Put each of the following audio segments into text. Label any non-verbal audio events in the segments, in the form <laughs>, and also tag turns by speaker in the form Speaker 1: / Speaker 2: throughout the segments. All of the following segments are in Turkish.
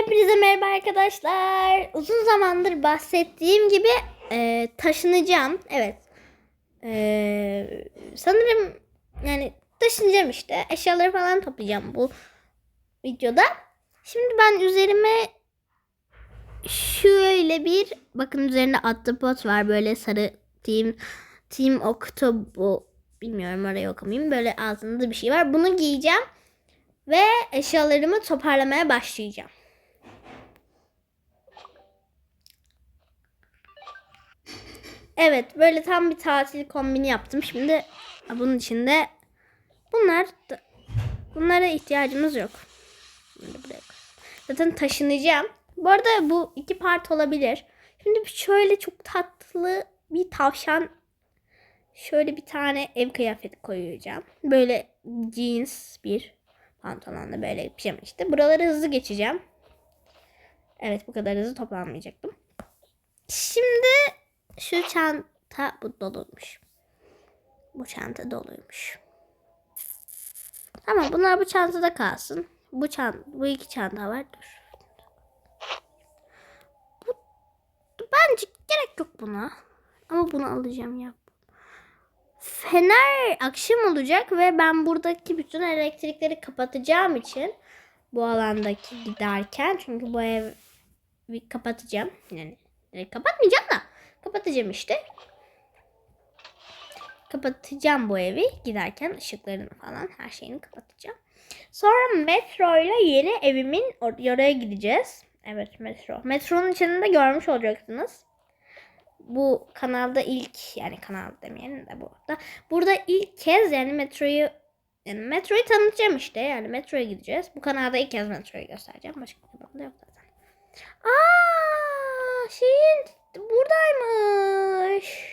Speaker 1: Hepinize merhaba arkadaşlar. Uzun zamandır bahsettiğim gibi e, taşınacağım. Evet. E, sanırım yani taşınacağım işte. Eşyaları falan toplayacağım bu videoda. Şimdi ben üzerime şöyle bir bakın üzerinde ahtapot var böyle sarı team team octobu bilmiyorum orayı okumayayım. Böyle altında da bir şey var. Bunu giyeceğim ve eşyalarımı toparlamaya başlayacağım. Evet böyle tam bir tatil kombini yaptım. Şimdi bunun içinde bunlar bunlara ihtiyacımız yok. Zaten taşınacağım. Bu arada bu iki part olabilir. Şimdi şöyle çok tatlı bir tavşan şöyle bir tane ev kıyafeti koyacağım. Böyle jeans bir pantolonla böyle pijama işte. Buraları hızlı geçeceğim. Evet bu kadar hızlı toplanmayacaktım. Şimdi şu çanta bu doluymuş. Bu çanta doluymuş. Tamam bunlar bu çantada kalsın. Bu çan bu iki çanta var. Dur. Bu, bence gerek yok buna. Ama bunu alacağım ya. Fener akşam olacak ve ben buradaki bütün elektrikleri kapatacağım için bu alandaki giderken çünkü bu ev kapatacağım. Yani kapatmayacağım da kapatacağım işte. Kapatacağım bu evi giderken ışıklarını falan her şeyini kapatacağım. Sonra metro ile yeni evimin or- oraya gideceğiz. Evet metro. Metronun içinde görmüş olacaksınız. Bu kanalda ilk yani kanal demeyelim de burada. Burada ilk kez yani metroyu yani metroyu tanıtacağım işte. Yani metroya gideceğiz. Bu kanalda ilk kez metroyu göstereceğim. Başka bir kanalda yok zaten. Aa, şeyin buradaymış.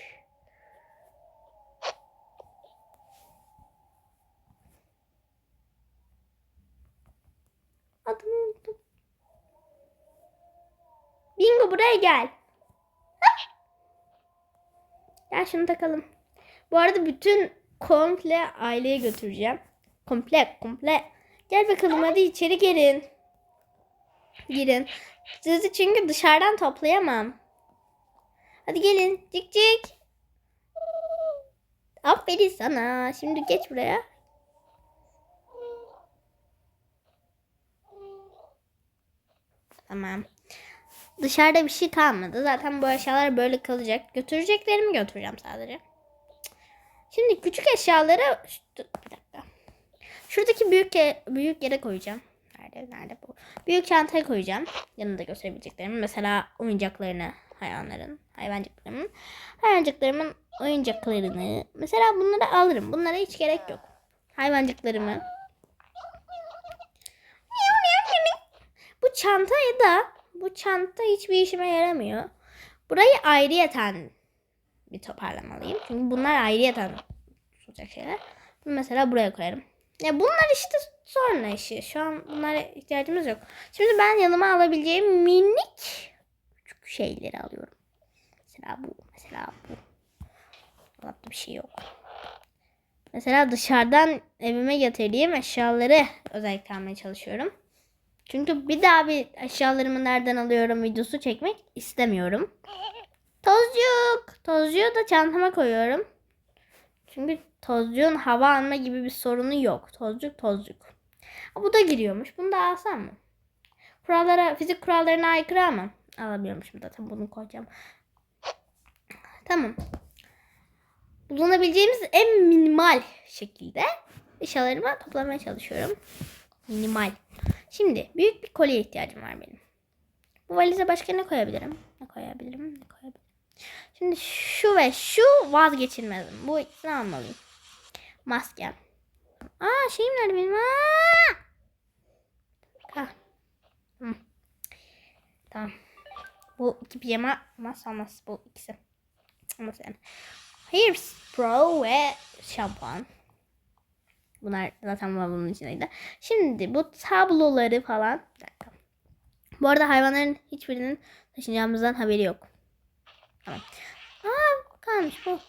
Speaker 1: Unuttum. Bingo buraya gel. Gel şunu takalım. Bu arada bütün komple aileyi götüreceğim. Komple komple. Gel bakalım hadi içeri girin. Girin. Sizi çünkü dışarıdan toplayamam. Hadi gelin. Cik cik. Aferin sana. Şimdi geç buraya. Tamam. Dışarıda bir şey kalmadı. Zaten bu eşyalar böyle kalacak. Götüreceklerimi götüreceğim sadece. Şimdi küçük eşyaları bir dakika. Şuradaki büyük büyük yere koyacağım. Nerede nerede bu? Büyük çantaya koyacağım. Yanında gösterebileceklerimi. Mesela oyuncaklarını hayvanların, hayvancıklarımın, hayvancıklarımın oyuncaklarını. Mesela bunları alırım. Bunlara hiç gerek yok. Hayvancıklarımı. Bu çantayı da bu çanta hiçbir işime yaramıyor. Burayı ayrıyeten bir toparlamalıyım. Çünkü bunlar ayrıyeten tutacak şeyler. Bunu mesela buraya koyarım. Ya bunlar işte sonra işi. Şu an bunlara ihtiyacımız yok. Şimdi ben yanıma alabileceğim minik şeyleri alıyorum. Mesela bu. Mesela bu. Dolapta bir şey yok. Mesela dışarıdan evime getirdiğim eşyaları özellikle almaya çalışıyorum. Çünkü bir daha bir eşyalarımı nereden alıyorum videosu çekmek istemiyorum. Tozcuk. Tozcuğu da çantama koyuyorum. Çünkü tozcuğun hava alma gibi bir sorunu yok. Tozcuk tozcuk. Bu da giriyormuş. Bunu da alsam mı? Kurallara, fizik kurallarına aykırı ama alabiliyormuşum zaten bunu koyacağım. Tamam. Bulunabileceğimiz en minimal şekilde eşyalarımı toplamaya çalışıyorum. Minimal. Şimdi büyük bir kolye ihtiyacım var benim. Bu valize başka ne koyabilirim? Ne koyabilirim? Ne koyabilirim? Şimdi şu ve şu vazgeçilmezim. Bu ikisini almalıyım. Maskem. Aa şeyim nerede benim? Aa! Ha. Hı. Tamam. Bu iki pijama olmaz bu ikisi. Olmaz yani. Hairspray ve şampuan. Bunlar zaten bunun içindeydi. Şimdi bu tabloları falan. Bir dakika. Bu arada hayvanların hiçbirinin taşınacağımızdan haberi yok. Tamam. Aa kalmış bu.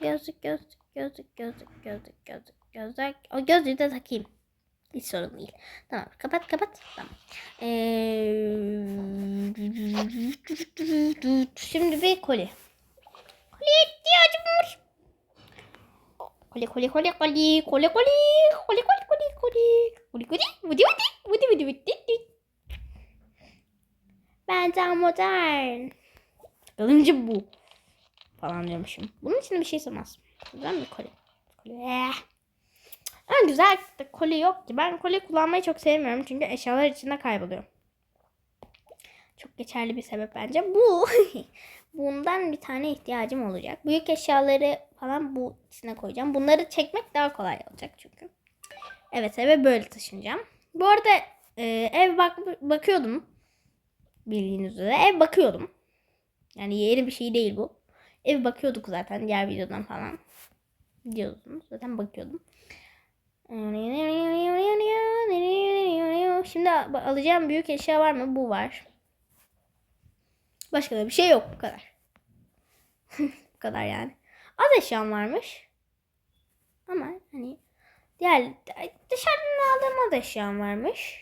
Speaker 1: Gözlük gözlük gözlük gözlük gözlük gözlük gözlük. O gözlüğü de takayım. Hiç sorun değil. Tamam kapat kapat. Tamam. Ee, şimdi bir koli. Koliye ihtiyacım var. Koli koli koli koli koli koli koli koli koli koli koli koli vudi vudi vudi vudi vudi. Ben daha modern. Kılıncı bu. Falan diyormuşum. Bunun için bir şey sığmaz. Güzel mi koli? Koli. Ama güzel de koli yok ki. Ben koli kullanmayı çok sevmiyorum. Çünkü eşyalar içinde kayboluyor. Çok geçerli bir sebep bence. Bu. <laughs> Bundan bir tane ihtiyacım olacak. Büyük eşyaları falan bu içine koyacağım. Bunları çekmek daha kolay olacak çünkü. Evet eve böyle taşınacağım. Bu arada e, ev bak bakıyordum. Bildiğiniz üzere ev bakıyordum. Yani yeni bir şey değil bu. Ev bakıyorduk zaten diğer videodan falan. Biliyorsunuz zaten bakıyordum. Şimdi alacağım büyük eşya var mı? Bu var. Başka da bir şey yok bu kadar. <laughs> bu kadar yani. Az eşyam varmış. Ama hani diğer dışarıdan aldığım az eşyam varmış.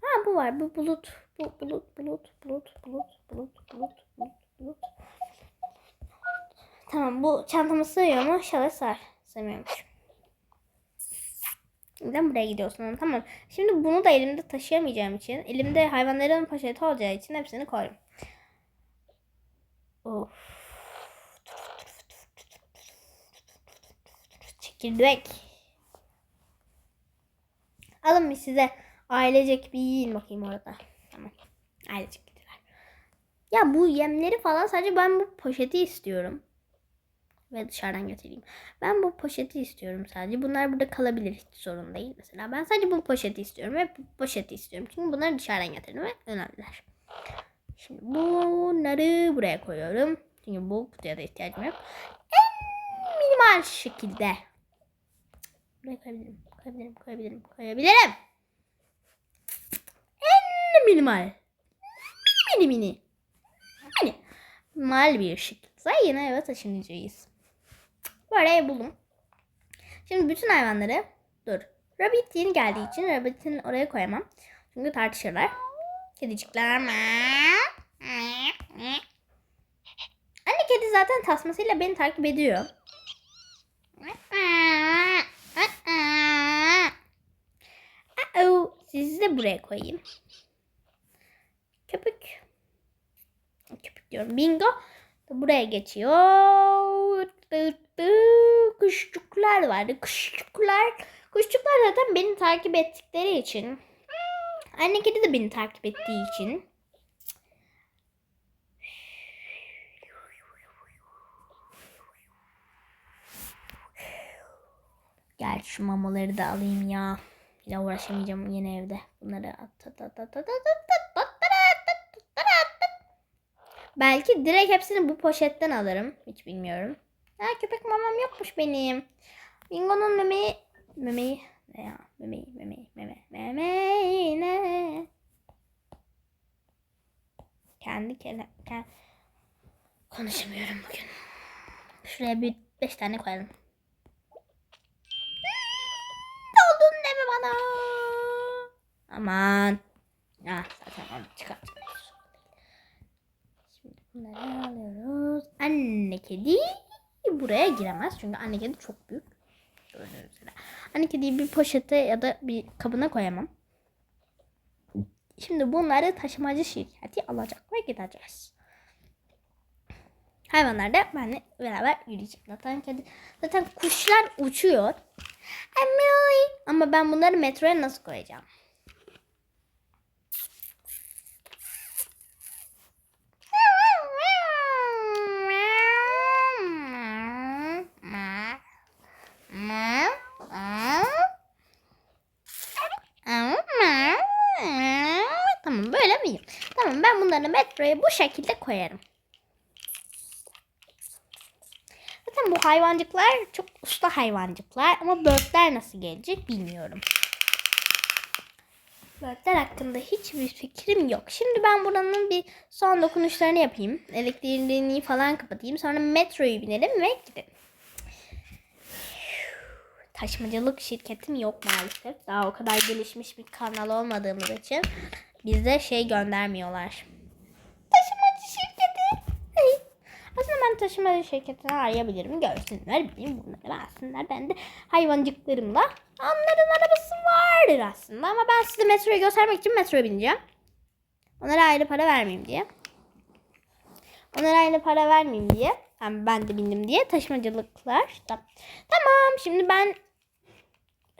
Speaker 1: Ha bu var. Bu bulut. Bu bulut bulut bulut bulut bulut bulut bulut bulut. Tamam bu çantama sığıyor mu? İnşallah sığar. Sığmıyormuş. Neden buraya gidiyorsun? Tamam. Şimdi bunu da elimde taşıyamayacağım için, elimde hayvanların poşeti olacağı için hepsini koydum. Of. Çekirdek. Alın bir size ailecek bir yiyin bakayım orada. Tamam. Ailecek gidiler. Ya bu yemleri falan sadece ben bu poşeti istiyorum. Ve dışarıdan getireyim. Ben bu poşeti istiyorum sadece. Bunlar burada kalabilir. Hiç sorun değil. Mesela ben sadece bu poşeti istiyorum. Ve bu poşeti istiyorum. Çünkü bunları dışarıdan getirdim ve önemliler. Şimdi bunları buraya koyuyorum. Çünkü bu kutuya da ihtiyacım yok. En minimal şekilde. Buraya koyabilirim. Koyabilirim. Koyabilirim. Koyabilirim. En minimal. Mini mini. Mini. Minimal bir şekilde yine eve taşınacağız. Böyle ev buldum. Şimdi bütün hayvanları dur. Rabbit yeni geldiği için Rabbit'in oraya koyamam. Çünkü tartışırlar. Kedicikler. Anne kedi zaten tasmasıyla beni takip ediyor. Sizi de buraya koyayım. Köpük. Köpük diyorum. Bingo. Buraya geçiyor bıt bıt kuşçuklar vardı. Kuşçuklar kuşçuklar zaten beni takip ettikleri için. Anne kedi de beni takip ettiği için. Gel şu mamaları da alayım ya. Bir daha uğraşamayacağım yine evde. Bunları Belki direkt hepsini bu poşetten alırım. Hiç bilmiyorum. Ha köpek mamam yokmuş benim. Bingo'nun memeyi memeyi ne ya? Memeyi memeyi meme memeyi ne? Kendi kele kendi... konuşamıyorum bugün. Şuraya bir beş tane koyalım. Doldun deme bana. Aman. Ah zaten onu çıkartacağım. Şimdi bunları alıyoruz. Anne kedi buraya giremez. Çünkü anne kedi çok büyük. Anne kediyi bir poşete ya da bir kabına koyamam. Şimdi bunları taşımacı şirketi alacak ve gideceğiz. Hayvanlar da benimle beraber yürüyecek. Zaten kedi, zaten kuşlar uçuyor. Ama ben bunları metroya nasıl koyacağım? Tamam böyle miyim? Tamam ben bunları metroya bu şekilde koyarım. Zaten bu hayvancıklar çok usta hayvancıklar ama börtler nasıl gelecek bilmiyorum. Börtler hakkında hiçbir fikrim yok. Şimdi ben buranın bir son dokunuşlarını yapayım. Elektriğini falan kapatayım. Sonra metroyu binelim ve gidelim. taşımacılık şirketim yok maalesef. Daha o kadar gelişmiş bir kanal olmadığımız için bize şey göndermiyorlar. Taşımacı şirketi. Aslında ben taşımacı şirketini arayabilirim. Görsünler, bileyim bunları versinler. Ben de hayvancıklarımla onların arabası vardır aslında. Ama ben size metroyu göstermek için metroya bineceğim. Onlara ayrı para vermeyeyim diye. Onlara ayrı para vermeyeyim diye. Yani ben de bindim diye taşımacılıklar. Tamam şimdi ben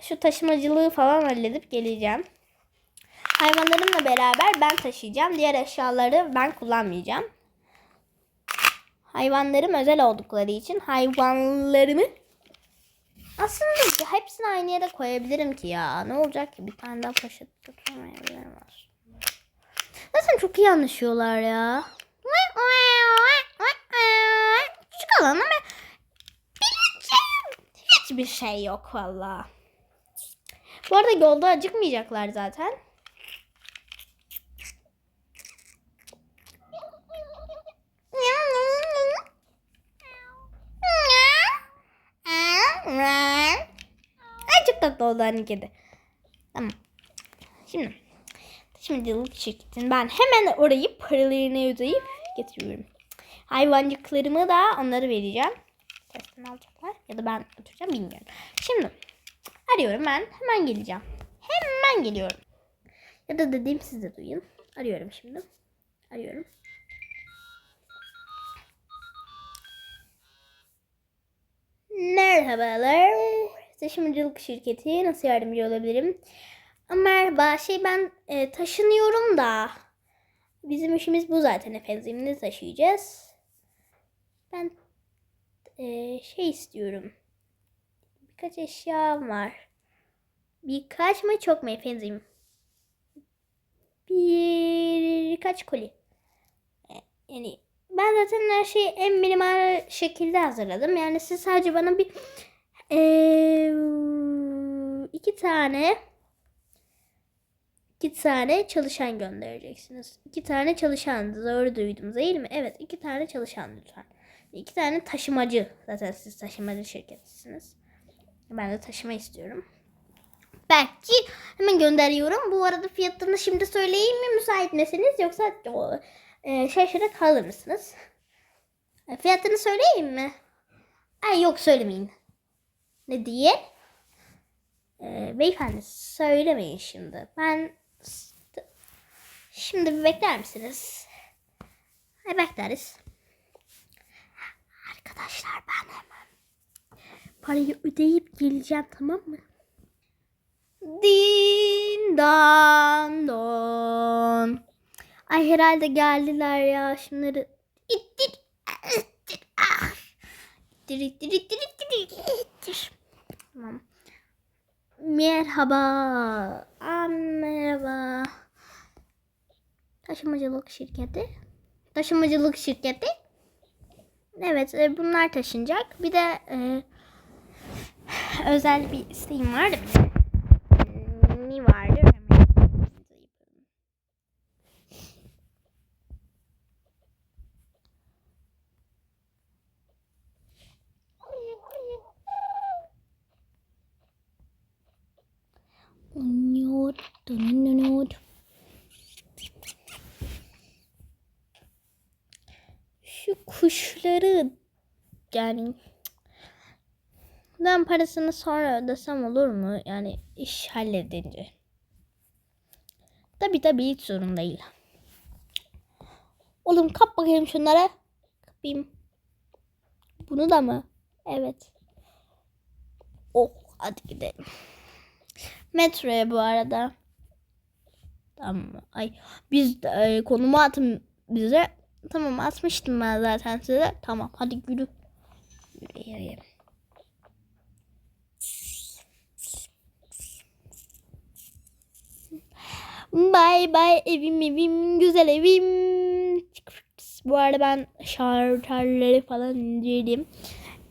Speaker 1: şu taşımacılığı falan halledip geleceğim. Hayvanlarımla beraber ben taşıyacağım. Diğer eşyaları ben kullanmayacağım. Hayvanlarım özel oldukları için hayvanlarımı aslında hepsini aynı yere koyabilirim ki ya. Ne olacak ki? Bir tane daha poşet götürmeyebilirim aslında. Çok iyi anlaşıyorlar ya. Küçük alan ama bileceğim. Hiçbir şey yok valla. Bu arada yolda acıkmayacaklar zaten. Ay çok tatlı oldu kedi. Tamam. Şimdi taşımacılık şirketini ben hemen orayı paralarını ödeyip getiriyorum. Hayvancıklarımı da onları vereceğim. Testten alacaklar ya da ben götüreceğim bilmiyorum. Şimdi arıyorum ben hemen geleceğim. Hemen geliyorum. Ya da dediğim siz de duyun. Arıyorum şimdi. Arıyorum. Merhabalar. Taşımacılık şirketi nasıl yardımcı olabilirim? Merhaba. Şey ben e, taşınıyorum da. Bizim işimiz bu zaten efendim. Ne taşıyacağız? Ben e, şey istiyorum. Birkaç eşya var. Birkaç mı çok mu efendim? Birkaç koli. E, Yani ben zaten her şeyi en minimal şekilde hazırladım. Yani siz sadece bana bir eee, iki tane iki tane çalışan göndereceksiniz. İki tane çalışan. Doğru duydum değil mi? Evet iki tane çalışan lütfen. İki tane taşımacı. Zaten siz taşımacı şirketisiniz. Ben de taşıma istiyorum. Belki hemen gönderiyorum. Bu arada fiyatını şimdi söyleyeyim mi müsait misiniz yoksa e, şaşırıp kalır mısınız? E, fiyatını söyleyeyim mi? Ay yok söylemeyin. Ne diye? E, beyefendi söylemeyin şimdi. Ben şimdi bir bekler misiniz? E, bekleriz. Arkadaşlar ben hemen parayı ödeyip geleceğim tamam mı? Din dan don. Ay herhalde geldiler ya. Şunları ittir. ittir, ah. İttir, ittir, ittir, ittir. Tamam. Merhaba. Aa, merhaba. Taşımacılık şirketi. Taşımacılık şirketi. Evet, e, bunlar taşınacak. Bir de e, özel bir isteğim vardı benim. Ne vardı? Hemen yapalım. Şu kuşları yani ben parasını sonra ödesem olur mu? Yani iş halledince. Tabi tabi hiç sorun değil. Oğlum kap bakayım şunlara. Kapayım. Bunu da mı? Evet. Oh hadi gidelim. Metroya bu arada. Tamam. Ay biz e, konumu atın bize. Tamam atmıştım ben zaten size. Tamam hadi yürü. Yürüyelim. Bay bay evim evim güzel evim. Bu arada ben şarterleri falan inceleyeyim.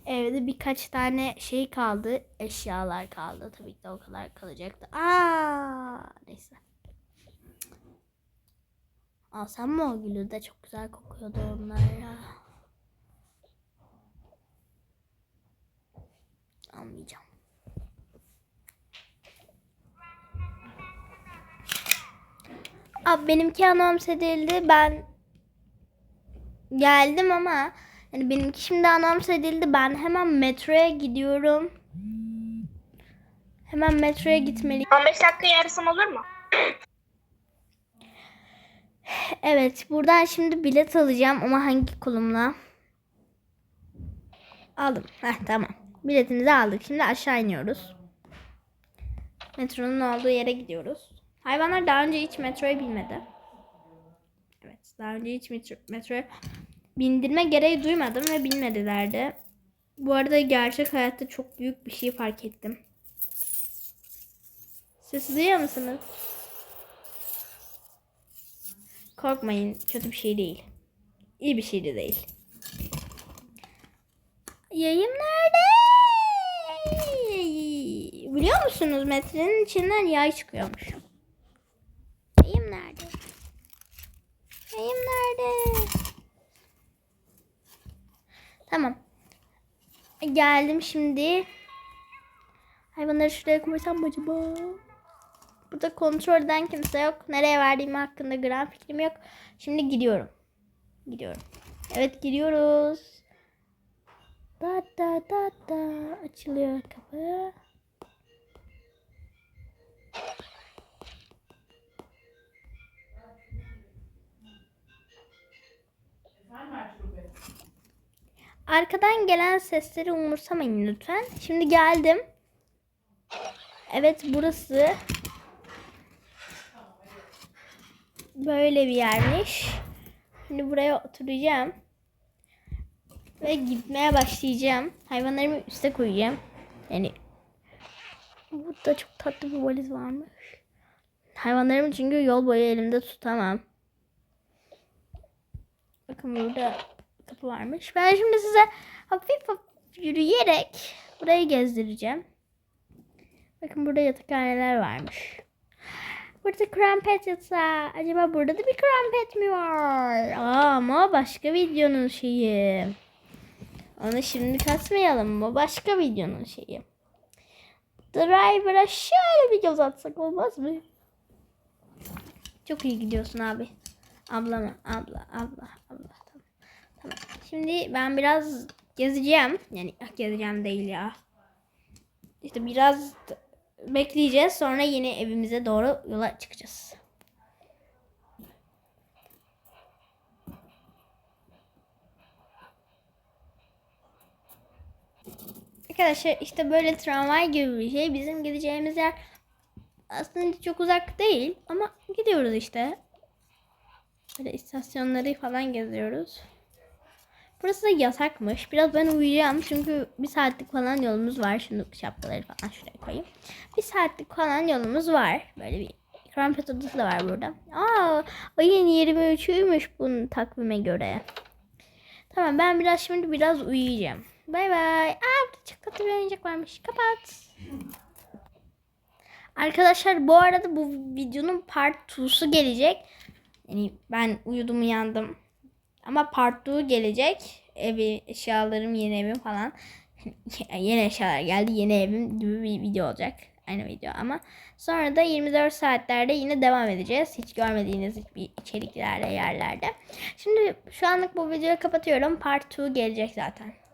Speaker 1: Evde birkaç tane şey kaldı. Eşyalar kaldı. Tabii ki de o kadar kalacaktı. Aa, neyse. Alsam mı o gülü de çok güzel kokuyordu onlar ya. Almayacağım. Abi benimki anonse edildi. Ben geldim ama yani benimki şimdi anonse edildi. Ben hemen metroya gidiyorum. Hemen metroya gitmeliyim.
Speaker 2: 15 dakika yarısım olur mu?
Speaker 1: Evet, buradan şimdi bilet alacağım ama hangi kolumla? Aldım. Heh, tamam. Biletimizi aldık. Şimdi aşağı iniyoruz. Metronun olduğu yere gidiyoruz. Hayvanlar daha önce hiç metroya binmedi. Evet, daha önce hiç metro, metroya bindirme gereği duymadım ve binmediler de. Bu arada gerçek hayatta çok büyük bir şey fark ettim. Siz duyuyor musunuz? Korkmayın, kötü bir şey değil. İyi bir şey de değil. Yayım nerede? Biliyor musunuz metrenin içinden yay çıkıyormuş. Yayım nerede? Yayım nerede? Tamam. Geldim şimdi. Hayvanları şuraya koysam mı acaba? Burada kontrol eden kimse yok. Nereye verdiğim hakkında gram fikrim yok. Şimdi gidiyorum. Gidiyorum. Evet gidiyoruz. Da da da da. Açılıyor kapı. Arkadan gelen sesleri umursamayın lütfen. Şimdi geldim. Evet burası böyle bir yermiş. Şimdi buraya oturacağım. Ve gitmeye başlayacağım. Hayvanlarımı üste koyacağım. Yani burada çok tatlı bir valiz varmış. Hayvanlarımı çünkü yol boyu elimde tutamam. Bakın burada kapı varmış. Ben şimdi size hafif hafif yürüyerek burayı gezdireceğim. Bakın burada yatakhaneler varmış. Burada krampet yatağı. Acaba burada da bir krampet mi var? Aa, ama başka videonun şeyi. Onu şimdi kasmayalım. Bu başka videonun şeyi. Driver'a şöyle bir göz atsak olmaz mı? Çok iyi gidiyorsun abi. Abla mı? Abla, abla, abla. Tamam. Tamam. Şimdi ben biraz gezeceğim. Yani ah, gezeceğim değil ya. İşte biraz bekleyeceğiz. Sonra yine evimize doğru yola çıkacağız. Arkadaşlar işte böyle tramvay gibi bir şey. Bizim gideceğimiz yer aslında çok uzak değil ama gidiyoruz işte. Böyle istasyonları falan geziyoruz. Burası da yasakmış. Biraz ben uyuyacağım çünkü bir saatlik falan yolumuz var. Şunu şapkaları falan şuraya koyayım. Bir saatlik falan yolumuz var. Böyle bir krampet odası da var burada. Aa, ayın 23'üymüş bunun takvime göre. Tamam ben biraz şimdi biraz uyuyacağım. Bay bay. Aa burada tatlı bir oyuncak varmış. Kapat. Arkadaşlar bu arada bu videonun part 2'su gelecek. Yani ben uyudum uyandım. Ama part 2 gelecek. Evi, eşyalarım, yeni evim falan. <laughs> yeni eşyalar geldi. Yeni evim gibi bir video olacak. Aynı video ama. Sonra da 24 saatlerde yine devam edeceğiz. Hiç görmediğiniz bir içeriklerle yerlerde. Şimdi şu anlık bu videoyu kapatıyorum. Part 2 gelecek zaten.